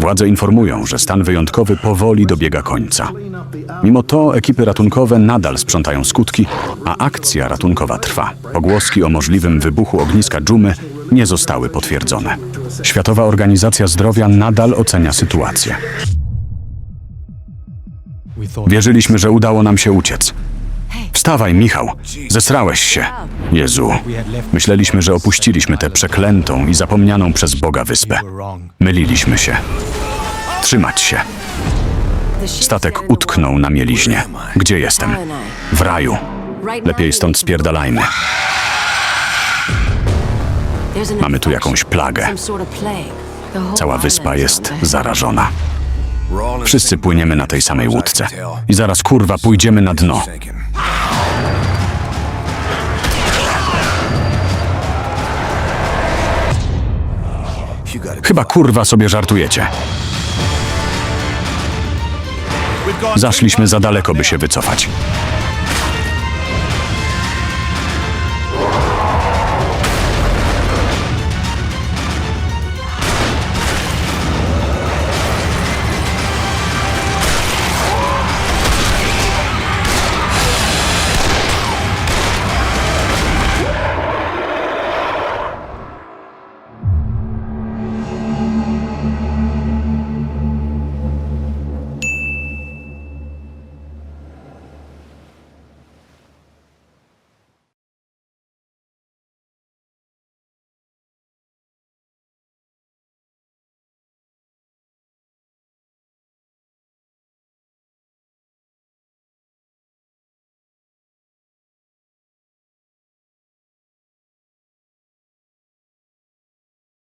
Władze informują, że stan wyjątkowy powoli dobiega końca. Mimo to ekipy ratunkowe nadal sprzątają skutki, a akcja ratunkowa trwa. Pogłoski o możliwym wybuchu ogniska dżumy nie zostały potwierdzone. Światowa Organizacja Zdrowia nadal ocenia sytuację. Wierzyliśmy, że udało nam się uciec. Wstawaj, Michał. Zesrałeś się. Jezu. Myśleliśmy, że opuściliśmy tę przeklętą i zapomnianą przez Boga wyspę. Myliliśmy się. Trzymać się. Statek utknął na mieliźnie. Gdzie jestem? W raju. Lepiej stąd spierdalajmy. Mamy tu jakąś plagę. Cała wyspa jest zarażona. Wszyscy płyniemy na tej samej łódce. I zaraz kurwa pójdziemy na dno. Chyba kurwa sobie żartujecie. Zaszliśmy za daleko, by się wycofać.